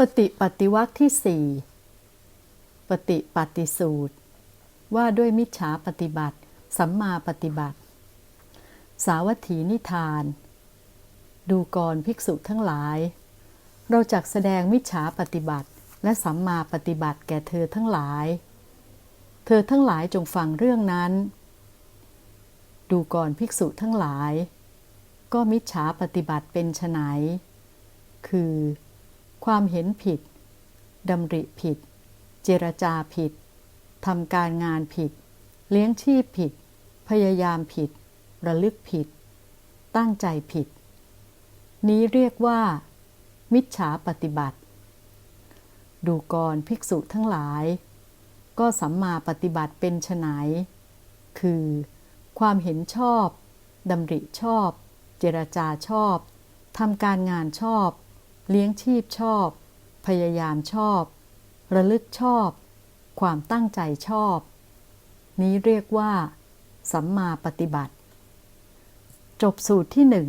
ปฏิปัติวัคที่สี่ปฏิปัติสูตร ว่าด้วยมิจฉาปฏิบัติ สัมมาปฏิบัติ สาวัตถีนิทาน ดูกรภิกษุทั้งหลาย เราจักแสดงมิจฉาปฏิบัติ และสัมมาปฏิบัติแก่เธอทั้งหลาย เธอทั้งหลายจงฟังเรื่องนั้น ดูก่อนภิกษุทั้งหลาย ก็มิจฉาปฏิบัติเป็นไนคือ ความเห็นผิดดำริผิด เจรจาผิดทำการงานผิด เลี้ยงชีพผิด พยายามผิด ระลึกผิด ตั้งใจผิด นี้เรียกว่า มิจฉาปฏิบัติ ดูกรภิกษุทั้งหลาย ก็สัมมาปฏิบัติเป็นไนคือ ความเห็นชอบดำริชอบ เจรจาชอบทำการงานชอบ เลี้ยงชีพชอบ พยายามชอบ ระลึกชอบ ความตั้งใจชอบ นี้เรียกว่า สัมมาปฏิบัติ จบสูตรที่หนึ่ง